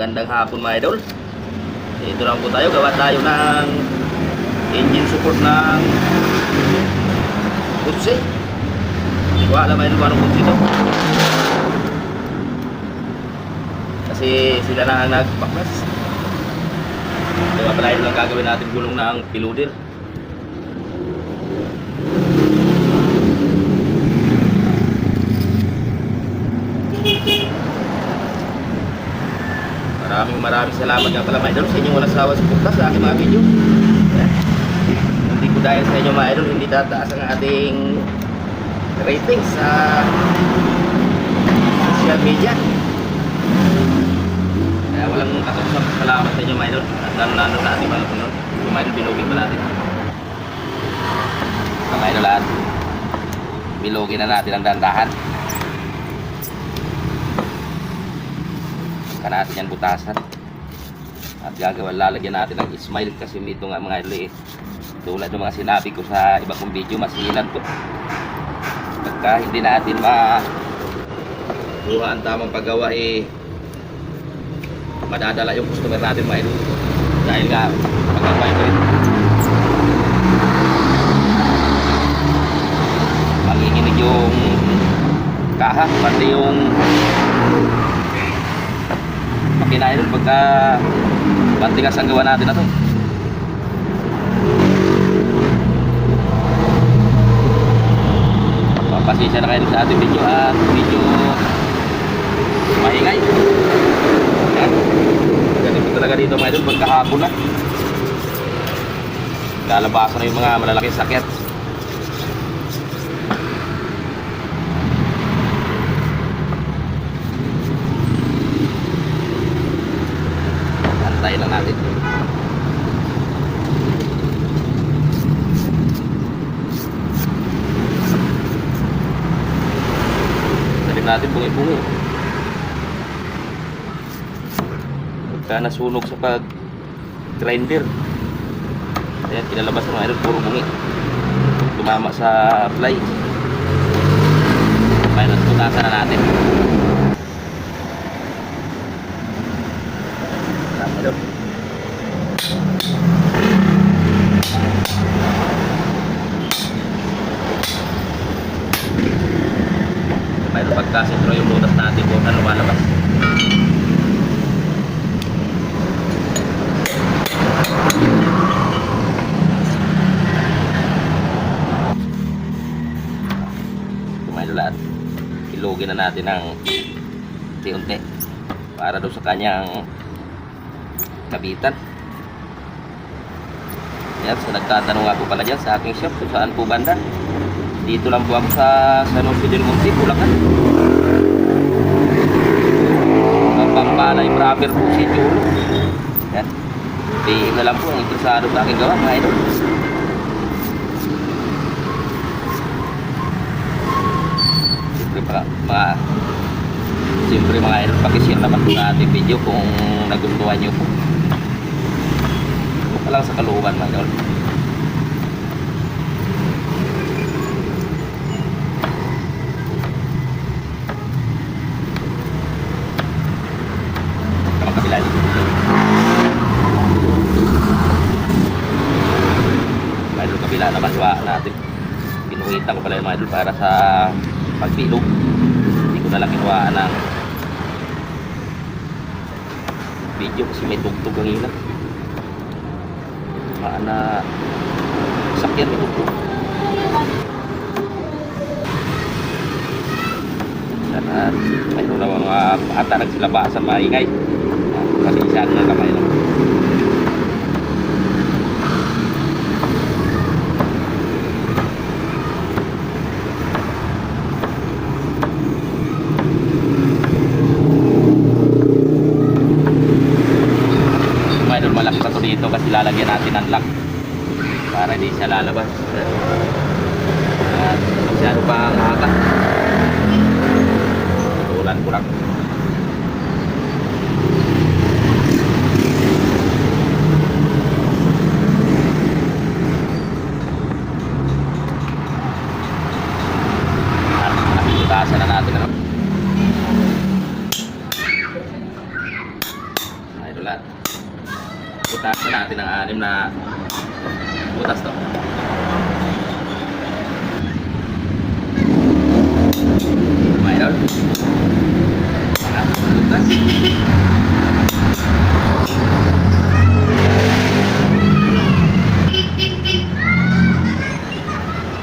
magandang hapon mga idol. Ito lang po tayo, gawa tayo ng engine support ng kutsi. Alam idol kung anong kutsi ito. Kasi sila na ang nagpaklas. Kaya pala idol ang gagawin natin gulong ng piludir. Maraming salamat nga pala mga idol sa inyong walang sawa suporta sa aking mga video. Yan. Hindi ko dahil sa inyo mga idol, hindi tataas ang ating rating sa social media. Kaya walang katapos salamat sa inyo mga idol. At lalo-lalo sa ating mga punod. Yung mga idol, binugin pa natin. Mga idol lahat, bilugin na natin ang dandahan. ka natin yan butasan at gagawin lalagyan natin ng smile kasi dito nga mga idol tulad ng mga sinabi ko sa iba kong video masilan to pagka hindi natin ma kuha ang tamang paggawa eh madadala yung customer natin mga idol dahil nga paggawa ito eh manginginig yung kaha pati yung makina idol pagka bantigas ang gawa natin na to. Papasisya na kayo sa ating video at video maingay. Yan. Ganito talaga dito mga idol pagkahapon na. Lalabasan na yung mga malalaking sakit Antay lang natin. Talim natin bungi-bungi. Pagka nasunog sa pag grinder. Ayan, kinalabas ng idol, puro bungi. Tumama sa fly. Minus putasan na natin. Daw. Mayroon pagkasintro yung lunas natin kung ano malabas. Kumain lahat. Ilugin na natin ng unti-unti para doon sa kanyang kabitan. Yan, so nagtatanong ako pala dyan sa aking shop kung saan po banda. Dito lang po ako sa San Jose del Monte, Bulacan. Pampanay Proper po si Chulo. Yan. PM na lang po ang interesado sa aking gawa, mga. Mga Siyempre mga idol, pakishare naman po sa video kung nagustuhan nyo po pa lang sa kalooban. Mga idol, kabila naman sa natin. Pinuhitan ko pala yung mga idol para sa pagpilog. Ko na lang kinuhaan ng video kasi may tugtog ang ilang mana sakyan itu po sana mayroon na mga ata nagsilabasan maingay. Kasi isa na kamay lang Mayroon malaki pa to lalagyan natin ng lock para hindi siya lalabas. At masyado pa ang haka. Lang. At nakikitasan na natin ano. Kaya, butas to. Mga idol. Mga butas.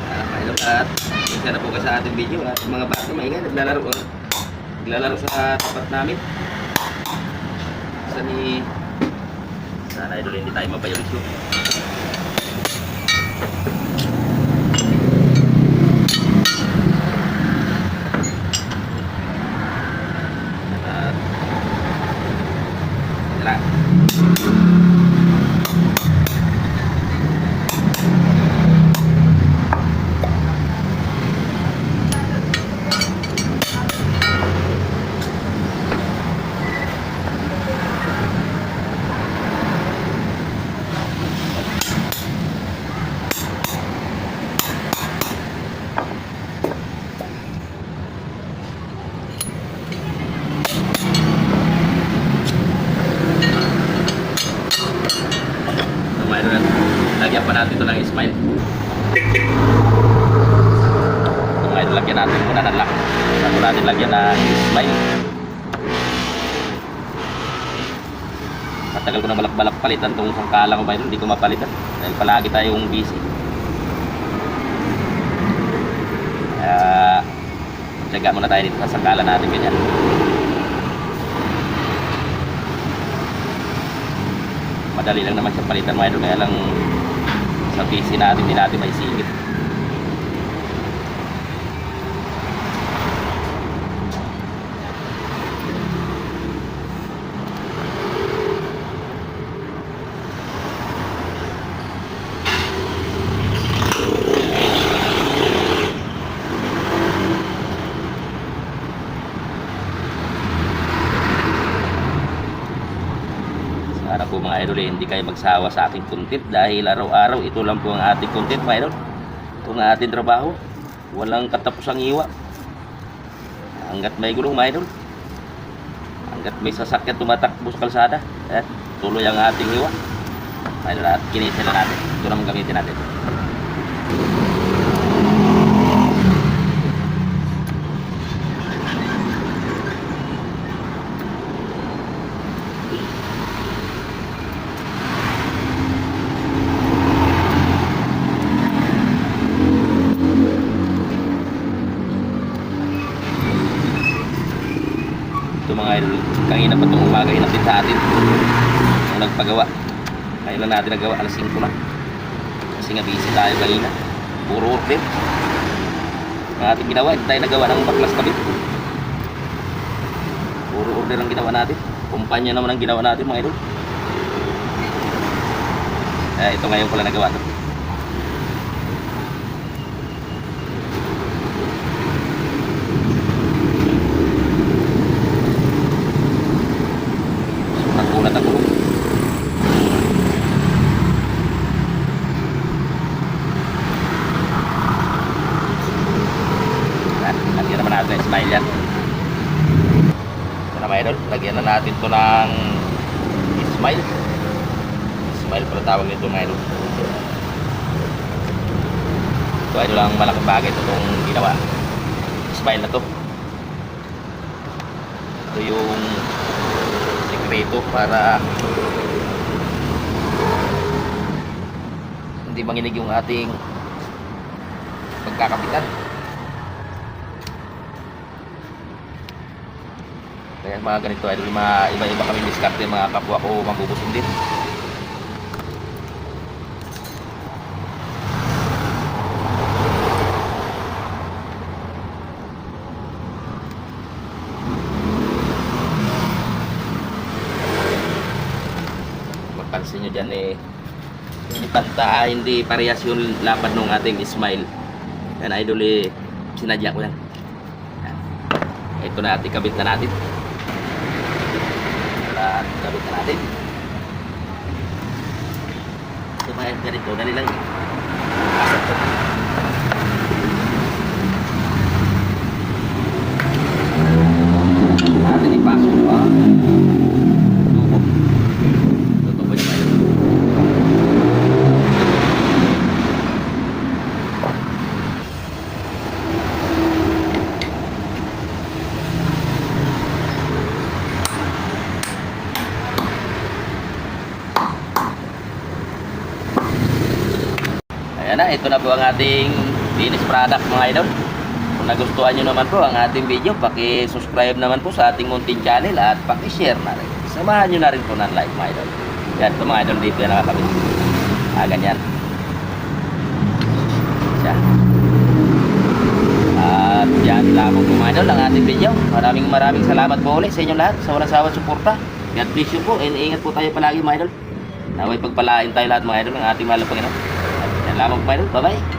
Ah, mga idol, at isa na po sa ating video. At mga bata, maingay, naglalaro. oh. Naglalaro sa tapat namin. Sa ni... Sana idol, hindi tayo mapayalis yun. At... Yan lang. So, mayroon na. Lagyan pa natin ito ng smile. So, mayroon lagyan natin muna ng lock. Bago natin lagyan ng smile. Matagal ko na balak-balak palitan itong sangkala ko mayroon. Hindi ko mapalitan. Dahil palagi tayong busy. Kaya, tsaga muna tayo dito sa sangkala natin ganyan. madali lang naman siya palitan mga kaya lang sa PC natin hindi natin may singit Sana po mga idol eh, hindi kayo magsawa sa aking content dahil araw-araw ito lang po ang ating content mga idol. Ito ang ating trabaho. Walang katapusang iwa. Hanggat may gulong mga idol. Hanggat may sasakyan tumatakbo sa kalsada. At tuloy ang ating iwa. Mga idol at kinisila natin. Ito naman gamitin natin. Ito mga idol, kanina pa itong umaga hinapit sa atin. Ang nagpagawa. Ngayon lang natin nagawa, alas 5 na. Kasi nga busy tayo kanina. Puro order. Ang ating ginawa, hindi tayo nagawa ng baklas kami. Puro order ang ginawa natin. Kumpanya naman ang ginawa natin mga idol. Eh, ito ngayon lang nagawa to. Nagulat ako. Yan, Lagyan naman natin ng smile yan. Ito na mga idol, lagyan to ng smile. Smile pala tawag nito mga idol. Ito idol ang malaking bagay ito itong ginawa. Smile na to. Ito yung sikreto para hindi manginig yung ating pagkakapitan. Kaya mga ganito ay mga iba-iba kami diskarte mga kapwa ko mabubusin din. Mapansin nyo dyan eh hindi panta, hindi parehas yung lapad ng ating smile. Yan idol eh, sinadya ko. Yan. Ito na ating kabit na natin. Wala, kabit na natin. Ito mga ganito, dali lang ko. Natin ipasok pa. Tubo. Tutubo niya tayo. Ayan ito na po ang ating finished product mga idol. Kung nagustuhan nyo naman po ang ating video, paki-subscribe naman po sa ating munting channel at paki-share na rin. Samahan nyo na rin po ng like mga idol. Yan po mga idol, dito yan nakakabit. Ah, ganyan. Siya. At yan lamang po mga idol ang ating video. Maraming maraming salamat po ulit sa inyo lahat sa walang sawang suporta. God bless you po and ingat po tayo palagi mga idol. Naway pagpalain tayo lahat mga idol ng ating mahal na Panginoon. At yan lamang po mga idol. Bye-bye.